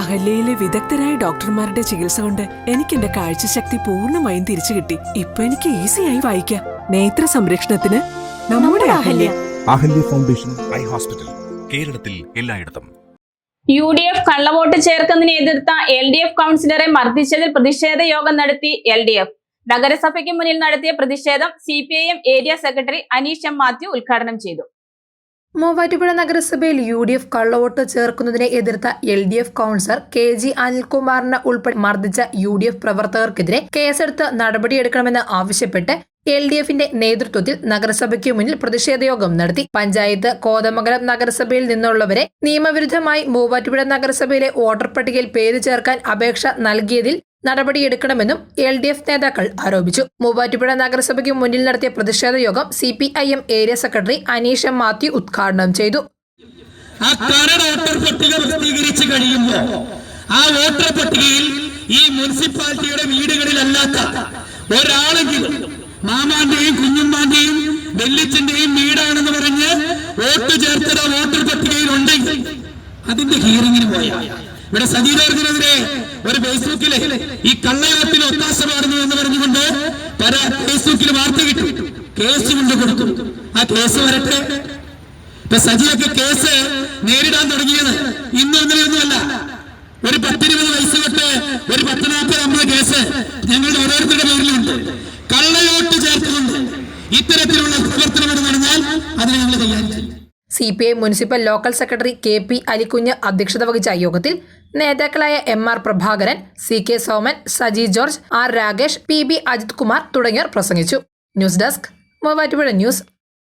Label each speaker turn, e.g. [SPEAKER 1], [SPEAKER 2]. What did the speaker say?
[SPEAKER 1] അഹല്യയിലെ വിദഗ്ധരായ ഡോക്ടർമാരുടെ ചികിത്സ കൊണ്ട് എനിക്ക് എന്റെ കാഴ്ചശക്തി പൂർണമായും തിരിച്ചു കിട്ടി. ഇപ്പൊ എനിക്ക് ഈസിയായി വായിക്കാം. നേത്ര സംരക്ഷണത്തിന് നമ്മുടെ Ahalya.
[SPEAKER 2] Ahalya. Foundation eye hospital കേരളത്തിൽ എല്ലായിടത്തും.
[SPEAKER 3] യു ഡി എഫ് കള്ളവോട്ട് ചേർക്കുന്നതിനെ എതിർത്ത എൽ ഡി എഫ് കൗൺസിലറെ മർദ്ദിച്ചതിൽ പ്രതിഷേധ യോഗം നടത്തി എൽ ഡി എഫ് നഗരസഭയ്ക്ക് മുന്നിൽ നടത്തിയ പ്രതിഷേധം C P I M area secretary Aneesh M Mathew ഉദ്ഘാടനം ചെയ്തു.
[SPEAKER 4] മൂവാറ്റുപുഴ നഗരസഭയിൽ യു ഡി എഫ് കള്ളവോട്ട് ചേർക്കുന്നതിനെ എതിർത്ത L D F councillor K G അനിൽകുമാറിനെ ഉൾപ്പെടെ മർദ്ദിച്ച യു ഡി എഫ് പ്രവർത്തകർക്കെതിരെ കേസെടുത്ത് നടപടിയെടുക്കണമെന്ന് ആവശ്യപ്പെട്ട് എൽ ഡി എഫിന്റെ നേതൃത്വത്തിൽ നഗരസഭയ്ക്ക് മുന്നിൽ പ്രതിഷേധയോഗം നടത്തി. പഞ്ചായത്ത് കോതമംഗലം നഗരസഭയിൽ നിന്നുള്ളവരെ നിയമവിരുദ്ധമായി മൂവാറ്റുപുഴ നഗരസഭയിലെ വോട്ടർ പട്ടികയിൽ പേര് ചേർക്കാൻ അപേക്ഷ നൽകിയതിൽ നടപടിയെടുക്കണമെന്നും എൽ ഡി എഫ് നേതാക്കൾ ആരോപിച്ചു. മൂവാറ്റുപുഴ നഗരസഭയ്ക്ക് മുന്നിൽ നടത്തിയ പ്രതിഷേധ യോഗം C P I M area secretary Aneesh M Mathew ഉദ്ഘാടനം ചെയ്തു.
[SPEAKER 5] ആ വോട്ടർ പട്ടിക പ്രസിദ്ധീകരിച്ച് ആ വോട്ടർ പട്ടികയിൽ ഈ മുനിസിപ്പാലിറ്റിയുടെ വീടുകളിലല്ലാത്ത ഒരാളെങ്കിലും മാമാന്റെയും കുഞ്ഞുമ്മാന്റെയും വെല്ലിച്ചന്റെയും വീടാണെന്ന് പറഞ്ഞ് വോട്ട് ചേർത്തത് വോട്ടർ പട്ടികയിൽ ഉണ്ടെങ്കിൽ അതിന്റെ ഹിയറിംഗിന് പോയാൽ ഇവിടെ സജീവർഗനെതിരെ ഒരു ഫേസ്ബുക്കിൽ ഈ കള്ളയാത്തിൽ ഒത്താശ പാടുന്നു എന്ന് പറഞ്ഞുകൊണ്ട് പല ഫേസ്ബുക്കിൽ വാർത്ത കിട്ടും. കേസ് കൊണ്ട് കൊടുക്കും. ആ കേസ് വരട്ടെ. ഇപ്പൊ സജിയൊക്കെ കേസ് നേരിടാൻ തുടങ്ങിയത് ഇന്നും ഇന്നലെയൊന്നുമല്ല ഒരു പത്തിരുപത് വയസ്സ് തൊട്ട് ഒരു പത്ത് നാൽപ്പത് അമ്പത് കേസ് ഞങ്ങളുടെ ഓരോരുത്തരുടെ പേരിലുണ്ട്. കള്ളയോട്ട് ചേർത്തുകൊണ്ട് ഇത്തരത്തിലുള്ള പ്രവർത്തനം നടന്നാൽ അതിനെ ഞങ്ങൾ കൈകാര്യം
[SPEAKER 4] C P I municipal local secretary K P Alikunju അധ്യക്ഷത വഹിച്ച യോഗത്തിൽ നേതാക്കളായ M R Prabhakaran C K Soman Saji George R Rakesh P B Ajith Kumar തുടങ്ങിയവർ പ്രസംഗിച്ചു. News desk Muvattupuzha news.